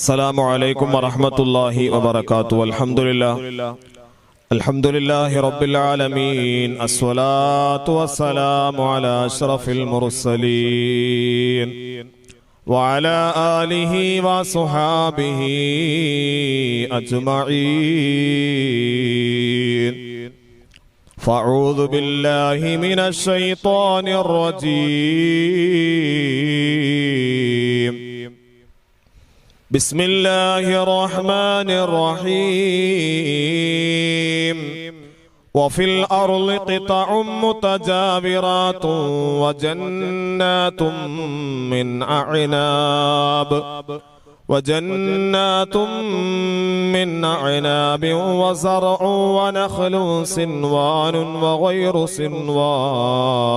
السلام عليكم ورحمة الله وبركاته والحمد لله الحمد لله رب العالمين الصلاة والسلام على أشرف المرسلين وعلى آله وصحابه أجمعين فاعوذ بالله من الشيطان الرجيم بسم الله الرحمن الرحيم وفي الأرض قطع متجاورات وجنات من أعناب وجنات من أعناب وزرع ونخل سنوان وغير سنوان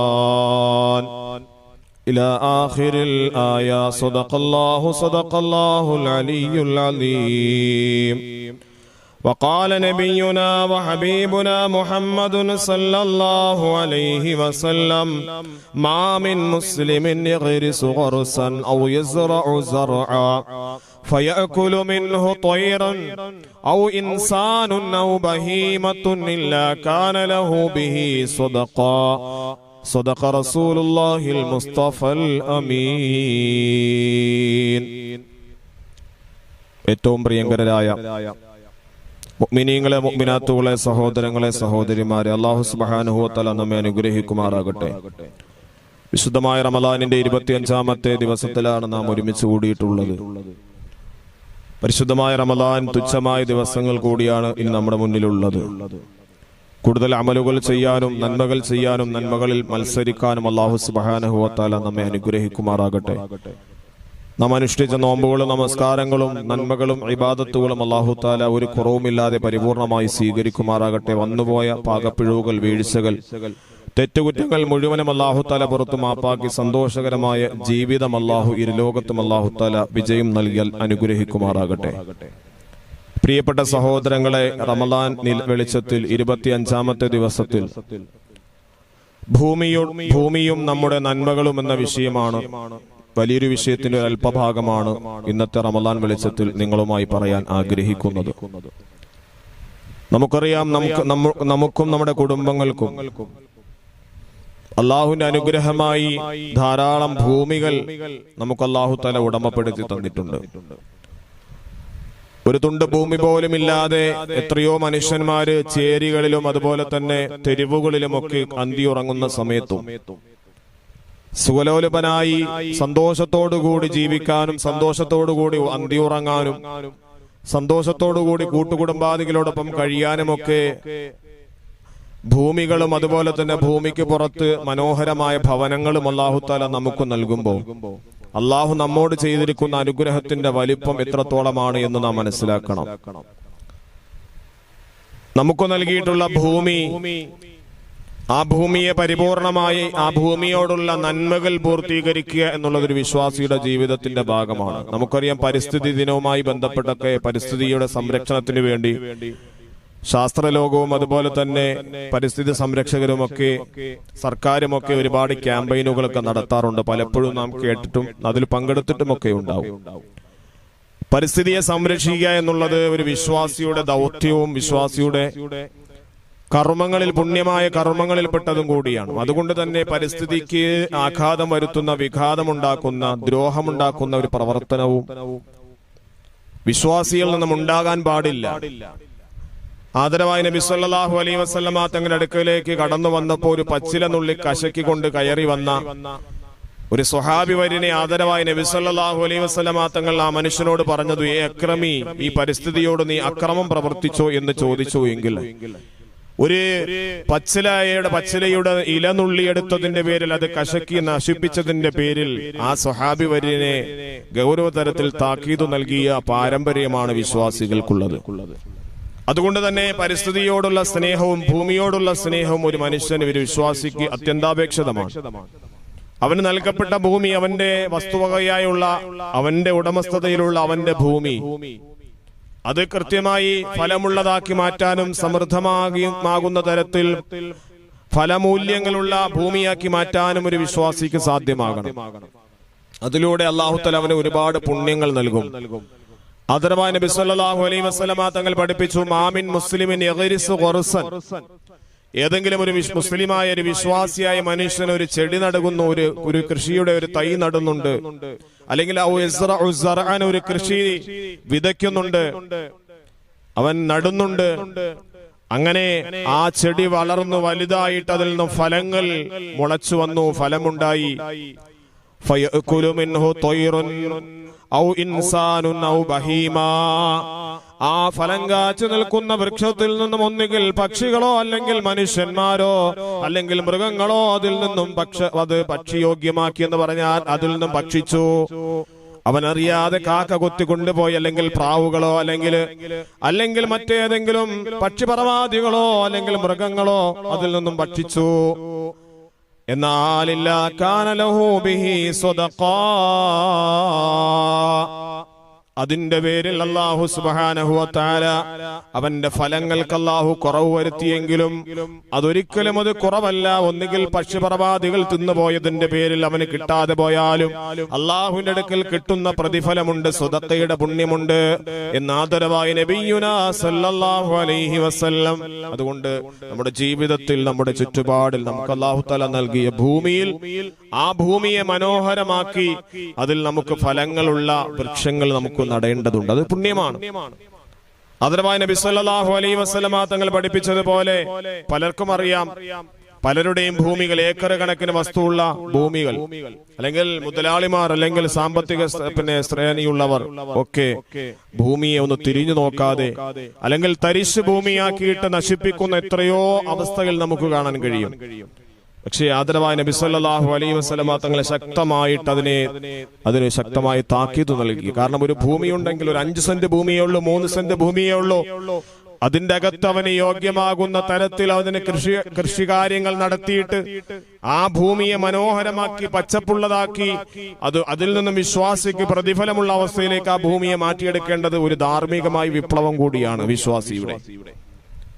إلى آخر الآية. صدق الله صدق الله العلي العظيم. وقال نبينا وحبيبنا محمد صلى الله عليه وسلم ما من مسلم يغرس غرسا أو يزرع زرعا فيأكل منه طيرا أو إنسان أو بهيمة إلا كان له به صدقا صدق رسول الله المصطفى الأمين ഏറ്റവും പ്രിയങ്കരായ മുഅ്മിനീങ്ങളെ മുഅ്മിനാത്തുകളെ സഹോദരങ്ങളെ സഹോദരിമാരെ അള്ളാഹു സുബ്ഹാനഹു നമ്മെ അനുഗ്രഹിക്കുമാറാകട്ടെ വിശുദ്ധമായ റമദാനിന്റെ ഇരുപത്തിയഞ്ചാമത്തെ ദിവസത്തിലാണ് നാം ഒരുമിച്ച് കൂടിയിട്ടുള്ളത് പരിശുദ്ധമായ റമദാൻ തുച്ഛമായ ദിവസങ്ങൾ കൂടിയാണ് ഇന്ന് നമ്മുടെ മുന്നിലുള്ളത് കൂടുതൽ അമലുകൾ ചെയ്യാനും നന്മകൾ ചെയ്യാനും നന്മകളിൽ മത്സരിക്കാനും അള്ളാഹു സുബാനഹുവത്താല നമ്മെ അനുഗ്രഹിക്കുമാറാകട്ടെ. നാം അനുഷ്ഠിച്ച നോമ്പുകളും നമസ്കാരങ്ങളും നന്മകളും ഇബാദത്തുകളും അള്ളാഹു താല ഒരു കുറവുമില്ലാതെ പരിപൂർണമായി സ്വീകരിക്കുമാറാകട്ടെ. വന്നുപോയ പാകപ്പിഴവുകൾ വീഴ്ചകൾ തെറ്റുകുറ്റങ്ങൾ മുഴുവനും അള്ളാഹു താല പുറത്തു മാപ്പാക്കി സന്തോഷകരമായ ജീവിതം അള്ളാഹു ഇരുലോകത്തും അള്ളാഹു താല വിജയം നൽകിയാൽ അനുഗ്രഹിക്കുമാറാകട്ടെ. പ്രിയപ്പെട്ട സഹോദരങ്ങളെ റമദാൻ വെളിച്ചത്തിൽ ഇരുപത്തിയഞ്ചാമത്തെ ദിവസത്തിൽ ഭൂമിയും ഭൂമിയും നമ്മുടെ നന്മകളും എന്ന വിഷയമാണ്. വലിയൊരു വിഷയത്തിന്റെ ഒരു അല്പഭാഗമാണ് ഇന്നത്തെ റമദാൻ വെളിച്ചത്തിൽ നിങ്ങളുമായി പറയാൻ ആഗ്രഹിക്കുന്നത്. നമുക്കറിയാം നമുക്ക് നമുക്കും നമ്മുടെ കുടുംബങ്ങൾക്കും അള്ളാഹുവിന്റെ അനുഗ്രഹമായി ധാരാളം ഭൂമികൾ നമുക്ക് അള്ളാഹു തല ഉടമപ്പെടുത്തി തന്നിട്ടുണ്ട്. ഒരു തുണ്ട് ഭൂമി പോലും ഇല്ലാതെ എത്രയോ മനുഷ്യന്മാര് ചേരികളിലും അതുപോലെ തന്നെ തെരുവുകളിലും തെരുവുകളിലുമൊക്കെ അന്തിയുറങ്ങുന്ന സമയത്തും സുഖലോലുപനായി സന്തോഷത്തോടുകൂടി ജീവിക്കാനും സന്തോഷത്തോടുകൂടി അന്തിയുറങ്ങാനും സന്തോഷത്തോടുകൂടി കൂട്ടുകുടുംബാദികളോടൊപ്പം കഴിയാനുമൊക്കെ ഭൂമികളും അതുപോലെ തന്നെ ഭൂമിക്ക് പുറത്ത് മനോഹരമായ ഭവനങ്ങളും അള്ളാഹുത്താല നമുക്ക് നൽകുമ്പോൾ അള്ളാഹു നമ്മോട് ചെയ്തിരിക്കുന്ന അനുഗ്രഹത്തിന്റെ വലിപ്പം എത്രത്തോളമാണ് എന്ന് നാം മനസ്സിലാക്കണം. നമുക്ക് നൽകിയിട്ടുള്ള ഭൂമി ആ ഭൂമിയെ പരിപൂർണമായി ആ ഭൂമിയോടുള്ള നന്മകൾ പൂർത്തീകരിക്കുക എന്നുള്ളതൊരു വിശ്വാസിയുടെ ജീവിതത്തിന്റെ ഭാഗമാണ്. നമുക്കറിയാം പരിസ്ഥിതി ദിനവുമായി ബന്ധപ്പെട്ടൊക്കെ പരിസ്ഥിതിയുടെ സംരക്ഷണത്തിന് വേണ്ടി ശാസ്ത്രലോകവും അതുപോലെ തന്നെ പരിസ്ഥിതി സംരക്ഷകരുമൊക്കെ സർക്കാരുമൊക്കെ ഒരുപാട് ക്യാമ്പയിനുകളൊക്കെ നടത്താറുണ്ട്. പലപ്പോഴും നാം കേട്ടിട്ടും അതിൽ പങ്കെടുത്തിട്ടുമൊക്കെ ഉണ്ടാവും പരിസ്ഥിതിയെ സംരക്ഷിക്കുക എന്നുള്ളത് ഒരു വിശ്വാസിയുടെ ദൗത്യവും വിശ്വാസിയുടെ കർമ്മങ്ങളിൽ പുണ്യമായ കർമ്മങ്ങളിൽപ്പെട്ടതും കൂടിയാണ്. അതുകൊണ്ട് തന്നെ പരിസ്ഥിതിക്ക് ആഘാതം വരുത്തുന്ന വിഘാതമുണ്ടാക്കുന്ന ദ്രോഹമുണ്ടാക്കുന്ന ഒരു പ്രവർത്തനവും വിശ്വാസികളിൽ നിന്നും ഉണ്ടാകാൻ പാടില്ല. ആദരവായ നബി സല്ലല്ലാഹു അലൈഹി വസല്ലമ തങ്ങളുടെ അടുക്കലേക്ക് കടന്നു വന്നപ്പോൾ ഒരു പച്ചില നുള്ളി കശക്കി കൊണ്ട് കയറി വന്ന ഒരു സ്വഹാബി വരിനെ ആദരവായ നബി സല്ലല്ലാഹു അലൈഹി വസല്ലമ തങ്ങൾ ആ മനുഷ്യനോട് പറഞ്ഞത് ഏ അക്രമി ഈ പരിസ്ഥിതിയോട് നീ അക്രമം പ്രവർത്തിച്ചോ? എന്ന് ചോദിച്ചു എങ്കിൽ ഒരു പച്ചിലയുടെ പച്ചിലയുടെ ഇല നുള്ളിയെടുത്തതിന്റെ പേരിൽ അത് കശക്കി നശിപ്പിച്ചതിന്റെ പേരിൽ ആ സ്വഹാബി വരിനെ ഗൗരവതരത്തിൽ താക്കീതു നൽകിയ പാരമ്പര്യമാണ് വിശ്വാസികൾക്കുള്ളത്. അതുകൊണ്ട് തന്നെ പരിസ്ഥിതിയോടുള്ള സ്നേഹവും ഭൂമിയോടുള്ള സ്നേഹവും ഒരു മനുഷ്യന് ഒരു വിശ്വാസിക്ക് അത്യന്താപേക്ഷിതമാണ്. അവന് നൽകപ്പെട്ട ഭൂമി അവന്റെ വസ്തുവകയായുള്ള അവന്റെ ഉടമസ്ഥതയിലുള്ള അവന്റെ ഭൂമി. അത് കൃത്യമായി ഫലമുള്ളതാക്കി മാറ്റാനും സമൃദ്ധമാകുന്ന തരത്തിൽ ഫലമൂല്യങ്ങളുള്ള ഭൂമിയാക്കി മാറ്റാനും ഒരു വിശ്വാസിക്ക് സാധ്യമാകണം. അതിലൂടെ അള്ളാഹുത്തല അവന് ഒരുപാട് പുണ്യങ്ങൾ നൽകും. ആദരവായ നബി സല്ലല്ലാഹു അലൈഹി വസല്ലമ തങ്ങൾ പഠിപ്പിച്ചു മാമിൻ മുസ്ലിമിൻ യഗ്രിസു ഖുർസൻ ഏതെങ്കിലും ഒരു മുസ്ലിമായ ഒരു വിശ്വാസിയായ മനുഷ്യൻ ഒരു ചെടി നടുകുന്നു ഒരു ഒരു കൃഷിയുടെ ഒരു തൈ നടുന്നുണ്ട്. അല്ലെങ്കിൽ ഒരു കൃഷി വിതയ്ക്കുന്നുണ്ട്. അവൻ നടുന്നുണ്ട്. അങ്ങനെ ആ ചെടി വളർന്നു വലുതായിട്ട് അതിൽ നിന്നും ഫലങ്ങൾ മുളച്ചു വന്നു ഫലമുണ്ടായി. ഔ ഇൻസാനു ഔ ബഹീമാ. ആ ഫലം കാച്ചു നിൽക്കുന്ന വൃക്ഷത്തിൽ നിന്നും ഒന്നുകിൽ പക്ഷികളോ അല്ലെങ്കിൽ മനുഷ്യന്മാരോ അല്ലെങ്കിൽ മൃഗങ്ങളോ അതിൽ നിന്നും പക്ഷ അത് പക്ഷിയോഗ്യമാക്കി എന്ന് പറഞ്ഞാൽ അതിൽ നിന്നും ഭക്ഷിച്ചു. അവനറിയാതെ കാക്ക കൊത്തി കൊണ്ടുപോയി അല്ലെങ്കിൽ പ്രാവുകളോ അല്ലെങ്കിൽ അല്ലെങ്കിൽ മറ്റേതെങ്കിലും പക്ഷിപറവാദികളോ അല്ലെങ്കിൽ മൃഗങ്ങളോ അതിൽ നിന്നും ഭക്ഷിച്ചു. എന്നാലില്ല കാനലഹു ബിഹി സ്വദഖാ അതിന്റെ പേരിൽ അള്ളാഹു സുബാനഹുവത്താല അവന്റെ ഫലങ്ങൾക്ക് അള്ളാഹു കുറവ് വരുത്തിയെങ്കിലും അതൊരിക്കലും അത് കുറവല്ല. ഒന്നുകിൽ പക്ഷിപർവാദികൾ തിന്നുപോയതിന്റെ പേരിൽ അവന് കിട്ടാതെ പോയാലും അള്ളാഹുവിന്റെ അടുക്കൽ കിട്ടുന്ന പ്രതിഫലമുണ്ട് സ്വതത്തയുടെ പുണ്യമുണ്ട് നബിയുന സല്ലല്ലാഹു അലൈഹി വസല്ലം. അതുകൊണ്ട് നമ്മുടെ ജീവിതത്തിൽ നമ്മുടെ ചുറ്റുപാടിൽ നമുക്ക് അള്ളാഹു തല നൽകിയ ഭൂമിയിൽ ആ ഭൂമിയെ മനോഹരമാക്കി അതിൽ നമുക്ക് ഫലങ്ങളുള്ള വൃക്ഷങ്ങൾ നമുക്ക് നടേണ്ടതുണ്ട്. അത് പുണ്യമാണ്. അതരവായ നബി സല്ലല്ലാഹു അലൈഹി വസല്ലമ തങ്ങൾ പഠിപ്പിച്ചതുപോലെ പലർക്കും അറിയാം. പലരുടെയും ഭൂമികൾ ഏക്കർ കണക്കിന് വസ്തുവുള്ള ഭൂമികൾ. അല്ലെങ്കിൽ മുതലാളിമാർ അല്ലെങ്കിൽ സാമ്പത്തിക പിന്നെ ശ്രേണിയുള്ളവർ ഒക്കെ ഭൂമിയെ ഒന്ന് തിരിഞ്ഞു നോക്കാതെ അല്ലെങ്കിൽ തരിശ് ഭൂമിയാക്കിയിട്ട് നശിപ്പിക്കുന്ന എത്രയോ അവസ്ഥകൾ നമുക്ക് കാണാൻ കഴിയും. പക്ഷേ ആദരവായ നബി സല്ലല്ലാഹു അലൈഹി വസല്ലമ തങ്ങളെ ശക്തമായിട്ട് അതിനെ അതിനെ ശക്തമായി താക്കീത് നൽകി. കാരണം ഒരു ഭൂമിയുണ്ടെങ്കിൽ ഒരു അഞ്ച് സെന്റ് ഭൂമിയേ ഉള്ളൂ മൂന്ന് സെന്റ് ഭൂമിയേ ഉള്ളൂ. അതിന്റെ അകത്ത് അവന് യോഗ്യമാകുന്ന തരത്തിൽ അതിന് കൃഷി കൃഷികാര്യങ്ങൾ നടത്തിയിട്ട് ആ ഭൂമിയെ മനോഹരമാക്കി പച്ചപ്പുള്ളതാക്കി അത് അതിൽ നിന്നും വിശ്വാസിക്ക് പ്രതിഫലമുള്ള അവസ്ഥയിലേക്ക് ആ ഭൂമിയെ മാറ്റിയെടുക്കേണ്ടത് ഒരു ധാർമ്മികമായ വിപ്ലവം കൂടിയാണ് വിശ്വാസിയുടെ.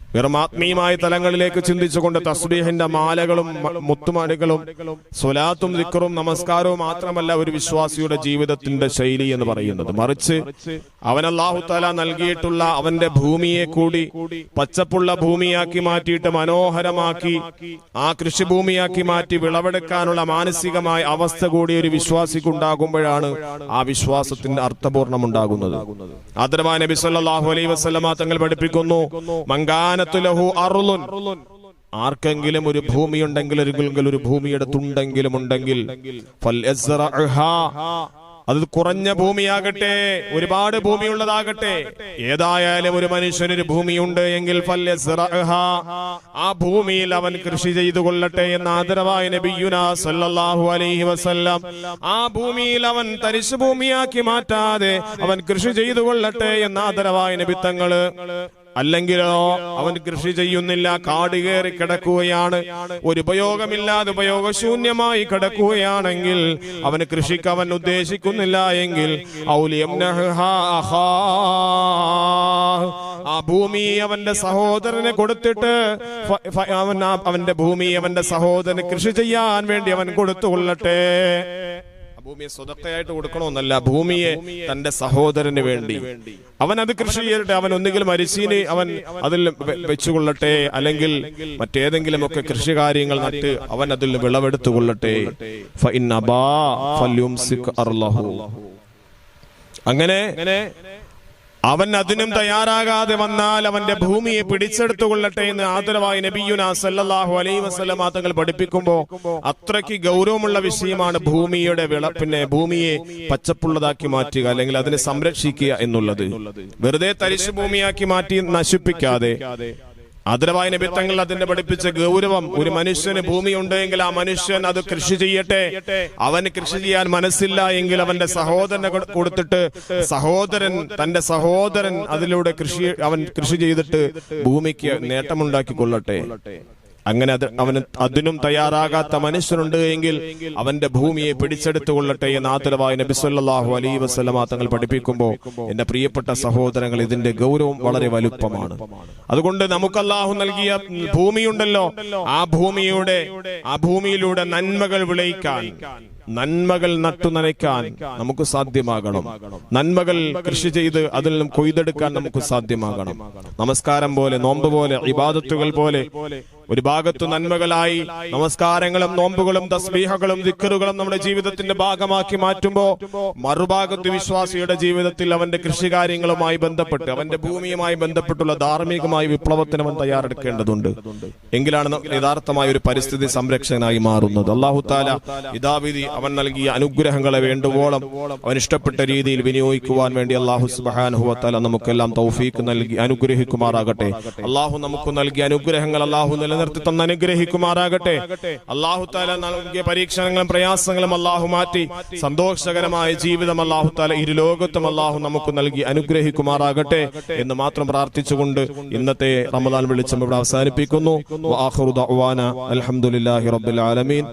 വെറും ആത്മീയമായ തലങ്ങളിലേക്ക് ചിന്തിച്ചുകൊണ്ട് തസ്ബീഹിന്റെ മാലകളും മുത്തുമാലകളും സ്വലാത്തും ദിക്കറും നമസ്കാരവും മാത്രമല്ല ഒരു വിശ്വാസിയുടെ ജീവിതത്തിന്റെ ശൈലി എന്ന് പറയുന്നത്. മറിച്ച് അവൻ അള്ളാഹു താല നൽകിയിട്ടുള്ള അവന്റെ ഭൂമിയെ കൂടി പച്ചപ്പുള്ള ഭൂമിയാക്കി മാറ്റിയിട്ട് മനോഹരമാക്കി ആ കൃഷിഭൂമിയാക്കി മാറ്റി വിളവെടുക്കാനുള്ള മാനസികമായ അവസ്ഥ കൂടി ഒരു വിശ്വാസിക്ക് ഉണ്ടാകുമ്പോഴാണ് ആ വിശ്വാസത്തിന്റെ അർത്ഥപൂർണം ഉണ്ടാകുന്നത് നബി സല്ലല്ലാഹു അലൈഹി വസല്ലമ തങ്ങൾ പഠിപ്പിക്കുന്നു മങ്കാനത്തു ആർക്കെങ്കിലും ഒരു ഭൂമി ഉണ്ടെങ്കിൽ ഒരു ഒരു ഭൂമിയുടെ തുണ്ടെങ്കിലും ഉണ്ടെങ്കിൽ. അത് കുറഞ്ഞ ഭൂമിയാകട്ടെ ഒരുപാട് ഭൂമിയുള്ളതാകട്ടെ ഏതായാലും ഒരു മനുഷ്യനൊരു ഭൂമിയുണ്ട് എങ്കിൽ. ആ ഭൂമിയിൽ അവൻ കൃഷി ചെയ്തു കൊള്ളട്ടെ എന്ന ആദരവായ അലൈഹി ആ ഭൂമിയിൽ അവൻ തരിശു ഭൂമിയാക്കി മാറ്റാതെ അവൻ കൃഷി ചെയ്തു കൊള്ളട്ടെ എന്ന ആദരവായ നബിത്തങ്ങൾ അല്ലെങ്കിലോ അവൻ കൃഷി ചെയ്യുന്നില്ല കാട് കയറി കിടക്കുകയാണ് ഒരു ഉപയോഗമില്ലാതെ ഉപയോഗശൂന്യമായി കിടക്കുകയാണെങ്കിൽ അവന് കൃഷിക്ക് അവൻ ഉദ്ദേശിക്കുന്നില്ല എങ്കിൽ. ആ ഭൂമി അവന്റെ സഹോദരന് കൊടുത്തിട്ട് അവൻ അവന്റെ ഭൂമി അവന്റെ സഹോദരന് കൃഷി ചെയ്യാൻ വേണ്ടി അവൻ കൊടുത്തുകൊള്ളട്ടെ ആ ഭൂമിയെ സ്വതക്കയായിട്ട് കൊടുക്കണമെന്നല്ല ഭൂമിയെ തന്റെ സഹോദരന് വേണ്ടി അവൻ അത് കൃഷി ചെയ്യട്ടെ അവൻ ഒന്നുകിൽ മരിച്ചീന് അവൻ അതിൽ വെച്ചുകൊള്ളട്ടെ അല്ലെങ്കിൽ മറ്റേതെങ്കിലും ഒക്കെ കൃഷി കാര്യങ്ങൾ നട്ട് അവൻ അതിൽ വിളവെടുത്തു കൊള്ളട്ടെ. അങ്ങനെ അവൻ അതിനും തയ്യാറാകാതെ വന്നാൽ അവന്റെ ഭൂമിയെ പിടിച്ചെടുത്തുകൊള്ളട്ടെ എന്ന് ആദരവായി നബിയുന സല്ലല്ലാഹു അലൈഹി വസല്ലമ തങ്ങൾ പഠിപ്പിക്കുമ്പോ അത്രയ്ക്ക് ഗൗരവമുള്ള വിഷയമാണ് ഭൂമിയുടെ വിള. പിന്നെ ഭൂമിയെ പച്ചപ്പുള്ളതാക്കി മാറ്റുക അല്ലെങ്കിൽ അതിനെ സംരക്ഷിക്കുക എന്നുള്ളത്. വെറുതെ തരിശു ഭൂമിയാക്കി മാറ്റി നശിപ്പിക്കാതെ ആദരവായ നിമിത്തങ്ങൾ അതിന്റെ പഠിപ്പിച്ച ഗൗരവം. ഒരു മനുഷ്യന് ഭൂമിയുണ്ടെങ്കിൽ ആ മനുഷ്യൻ അത് കൃഷി ചെയ്യട്ടെ. അവന് കൃഷി ചെയ്യാൻ മനസ്സില്ല എങ്കിൽ അവന്റെ സഹോദരനെ കൊടു- കൊടുത്തിട്ട് സഹോദരൻ തന്റെ സഹോദരൻ അതിലൂടെ കൃഷി അവൻ കൃഷി ചെയ്തിട്ട് ഭൂമിക്ക് നേട്ടമുണ്ടാക്കി കൊള്ളട്ടെ അങ്ങനെ അത് അവന് അതിനും തയ്യാറാകാത്ത മനുഷ്യനുണ്ട് എങ്കിൽ അവന്റെ ഭൂമിയെ പിടിച്ചെടുത്തു കൊള്ളട്ടെ എന്ന് നബി സല്ലല്ലാഹു അലൈഹി വസല്ലമ തങ്ങൾ പഠിപ്പിക്കുമ്പോൾ എന്റെ പ്രിയപ്പെട്ട സഹോദരങ്ങൾ ഇതിന്റെ ഗൗരവം വളരെ വലുപ്പമാണ്. അതുകൊണ്ട് നമുക്ക് അല്ലാഹു നൽകിയ ഭൂമിയുണ്ടല്ലോ. ആ ഭൂമിയുടെ ആ ഭൂമിയിലൂടെ നന്മകൾ വിളയിക്കാൻ നന്മകൾ നട്ടു നനയ്ക്കാൻ നമുക്ക് സാധ്യമാകണം. നന്മകൾ കൃഷി ചെയ്ത് അതിൽ നിന്നും കൊയ്തെടുക്കാൻ നമുക്ക് സാധ്യമാകണം. നമസ്കാരം പോലെ നോമ്പ് പോലെ ഇബാദത്തുകൾ പോലെ ഒരു ഭാഗത്ത് നന്മകളായി നമസ്കാരങ്ങളും നോമ്പുകളും തസ്ബീഹകളും ദിക്കറുകളും നമ്മുടെ ജീവിതത്തിന്റെ ഭാഗമാക്കി മാറ്റുമ്പോ മറുഭാഗത്ത് വിശ്വാസിയുടെ ജീവിതത്തിൽ അവന്റെ കൃഷികാര്യങ്ങളുമായി ബന്ധപ്പെട്ട് അവന്റെ ഭൂമിയുമായി ബന്ധപ്പെട്ടുള്ള ധാർമ്മികമായ വിപ്ലവത്തിന് അവൻ തയ്യാറെടുക്കേണ്ടതുണ്ട്. എങ്കിലാണ് യഥാർത്ഥമായ ഒരു പരിസ്ഥിതി സംരക്ഷകനായി മാറുന്നത്. അള്ളാഹു താല ഇതാവിധി അവൻ നൽകിയ അനുഗ്രഹങ്ങളെ വേണ്ടുവോളം അവൻ ഇഷ്ടപ്പെട്ട രീതിയിൽ വിനിയോഗിക്കുവാൻ വേണ്ടി അള്ളാഹു സുബാനുഹുവത്താല നമുക്കെല്ലാം തൗഫീക്ക് നൽകി അനുഗ്രഹിക്കുമാറാകട്ടെ. അള്ളാഹു നമുക്ക് നൽകിയ അനുഗ്രഹങ്ങൾ അള്ളാഹു നിലനിർത്തി തന്ന് അനുഗ്രഹിക്കുമാറാകട്ടെ. അള്ളാഹു താല നൽകിയ പരീക്ഷണങ്ങളും പ്രയാസങ്ങളും അള്ളാഹു മാറ്റി. സന്തോഷകരമായ ജീവിതം അള്ളാഹു താല ഇരു ലോകത്തും അള്ളാഹു നമുക്ക് നൽകി അനുഗ്രഹിക്കുമാറാകട്ടെ എന്ന് മാത്രം പ്രാർത്ഥിച്ചുകൊണ്ട് ഇന്നത്തെ റമദാൻ വെളിച്ചം ഇവിടെ അവസാനിപ്പിക്കുന്നു. വആഖിറു ദഅ്വാന അൽഹംദുലില്ലാഹി റബ്ബിൽ ആലമീൻ.